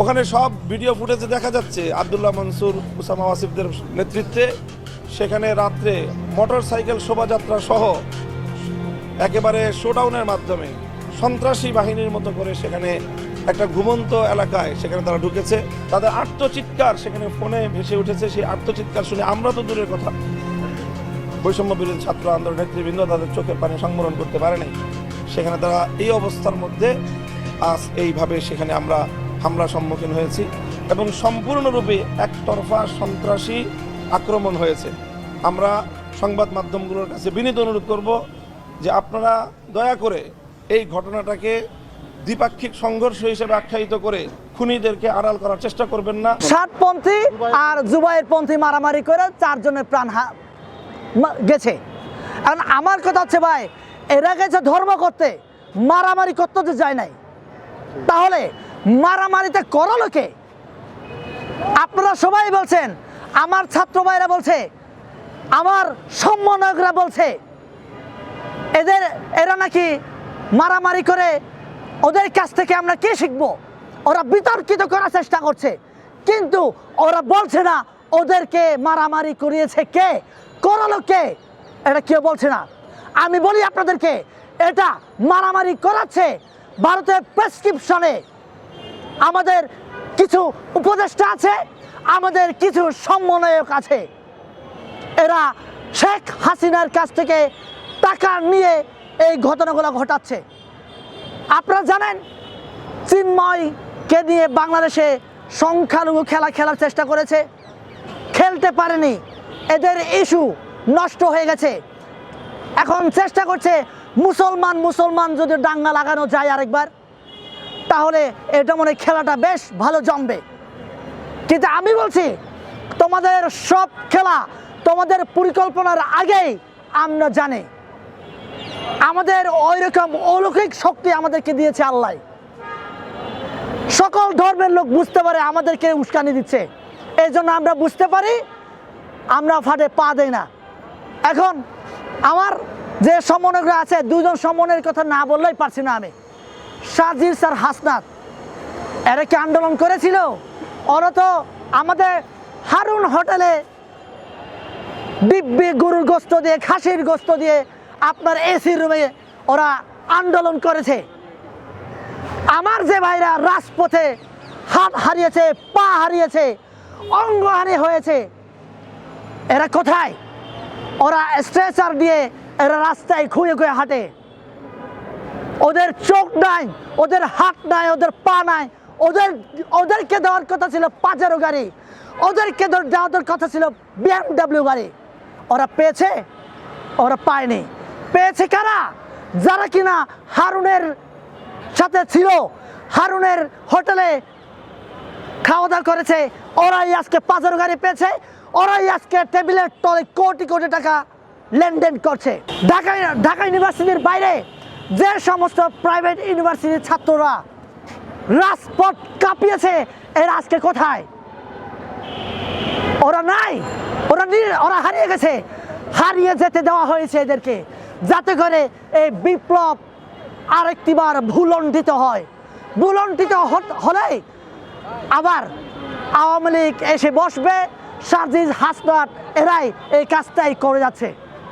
ওখানে সব ভিডিও ফুটেজে দেখা যাচ্ছে আবদুল্লাহ মনসুর, উসামা ওয়াসিফদের নেতৃত্বে। সেখানে রাত্রে মোটর সাইকেল শোভাযাত্রা সহ একেবারে শোডাউনের মাধ্যমে সন্ত্রাসী বাহিনীর মতো করে সেখানে একটা ঘুমন্ত এলাকায় সেখানে তারা ঢুকেছে। তাদের আত্মচিৎকার সেখানে ফোনে ভেসে উঠেছে। সেই আত্মচিৎকার শুনে আমরা তো দূরের কথা। বৈষম্য বিরোধী ছাত্র আন্দোলন নেতৃবৃন্দ তাদের চোখের পানি সংবরণ করতে পারে নাই সেখানে তারা এই অবস্থার মধ্যে আজ এইভাবে সেখানে আমরা হামলা সম্মুখীন হয়েছি এবং সম্পূর্ণরূপে একতরফা সন্ত্রাসী আক্রমণ হয়েছে। আমরা সংবাদ মাধ্যমগুলোর কাছে বিনীত অনুরোধ করব যে আপনারা দয়া করে এই ঘটনাটাকে দ্বিপাক্ষিক সংঘর্ষ হিসেবে আখ্যায়িত করে খুনিদেরকে আড়াল করার চেষ্টা করবেন না। ষাটপন্থী আর জুবাইয়ের পন্থী মারামারি করে চারজনের প্রাণ গেছে। এখন আমার কথা হচ্ছে ভাই এরা গেছে ধর্ম করতে মারামারি করতে তো যায় নাই। তাহলে মারামারিতে করো লোকে আপনারা সবাই বলছেন, আমার ছাত্র ভাইরা বলছে, আমার সমন্বয়করা বলছে, এদের, এরা নাকি মারামারি করে ওদের কাছ থেকে আমরা কি শিখব? ওরা বিতর্কিত করার চেষ্টা করছে, কিন্তু ওরা বলছে না, ওদেরকে মারামারি করিয়েছে কে? করালো কে? এটা কেউ বলছে না। আমি বলি আপনাদেরকে, এটা মারামারি করাচ্ছে ভারতের প্রেসক্রিপশনে আমাদের কিছু উপদেষ্টা আছে, আমাদের কিছু সমন্বয়ক আছে। এরা শেখ হাসিনার কাছ থেকে টাকা নিয়ে এই ঘটনাগুলো ঘটাচ্ছে। আপনারা জানেন, চিন্ময়কে নিয়ে বাংলাদেশে সংখ্যালঘু খেলা খেলার চেষ্টা করেছে। খেলতে পারেনি। এদের ইস্যু নষ্ট হয়ে গেছে। এখন চেষ্টা করছে মুসলমান মুসলমান যদি ডাঙ্গা লাগানো যায় আরেকবার। তাহলে এটা মনে খেলাটা বেশ ভালো জমবে। কিন্তু আমি বলছি, তোমাদের সব খেলা তোমাদের পরিকল্পনার আগেই আমরা জানি। আমাদের ওই রকম অলৌকিক শক্তি আমাদেরকে দিয়েছে আল্লাহ। সকল ধর্মের লোক বুঝতে পারে আমাদেরকে উস্কানি দিচ্ছে। এই জন্য আমরা বুঝতে পারি, আমরা ফাটে পা দেই না। এখন আমার যে সমন্বয়করা আছে, দুজন সমন্বয়ের কথা না বললেই পারছি না আমি। সাজির স্যার হাসনাত। এরা কি আন্দোলন করেছিল? ওরা তো আমাদের হারুন হোটেলে দিব্যি গরুর গোস্ত দিয়ে, খাসির গোস্ত দিয়ে আপনার এসি রুমে ওরা আন্দোলন করেছে। আমার যে ভাইরা রাজপথে হাত হারিয়েছে, পা হারিয়েছে, অঙ্গহানি হয়েছে, এরা কোথায়? ওরা স্ট্রেচার দিয়ে এরা রাস্তায় খুঁয়ে খুঁয়ে হাঁটে। ওদের চোখ নাই, ওদের হাত নাই, ওদের পা নাই। ওদের, ওদেরকে দেওয়ার কথা ছিল পাজারো গাড়ি। ওদেরকে দেওয়ার কথা ছিল বিএমডাব্লিউ গাড়ি। ওরা পেয়েছে, ওরা পায়নি। পেয়েছে কারা? যারা কিনা হারুনের সাথে ছিল, হারুনের হোটেলে খাওয়া দাওয়া করেছে, ওরাই আজকে পাঁচের গাড়ি পেয়েছে, ওরাই আজকে টেবিলের তলে কোটি কোটি টাকা লেনদেন করছে। ঢাকা ঢাকা ইউনিভার্সিটির বাইরে যে সমস্ত প্রাইভেট ইউনিভার্সিটির ছাত্ররা রাজপথ কাঁপিয়েছে, এরা আজকে কোথায়? ওরা নাই, ওরা ওরা হারিয়ে গেছে। হারিয়ে যেতে দেওয়া হয়েছে এদেরকে, যাতে করে এই বিপ্লব আরেকটিবার ভুলণ্ঠিত হয়। ভুলণ্ঠিত হলেই আবার আওয়ামী লীগ এসে বসবে সার্জিজ হাসনাত এরাই এই কাজটাই করে যাচ্ছে।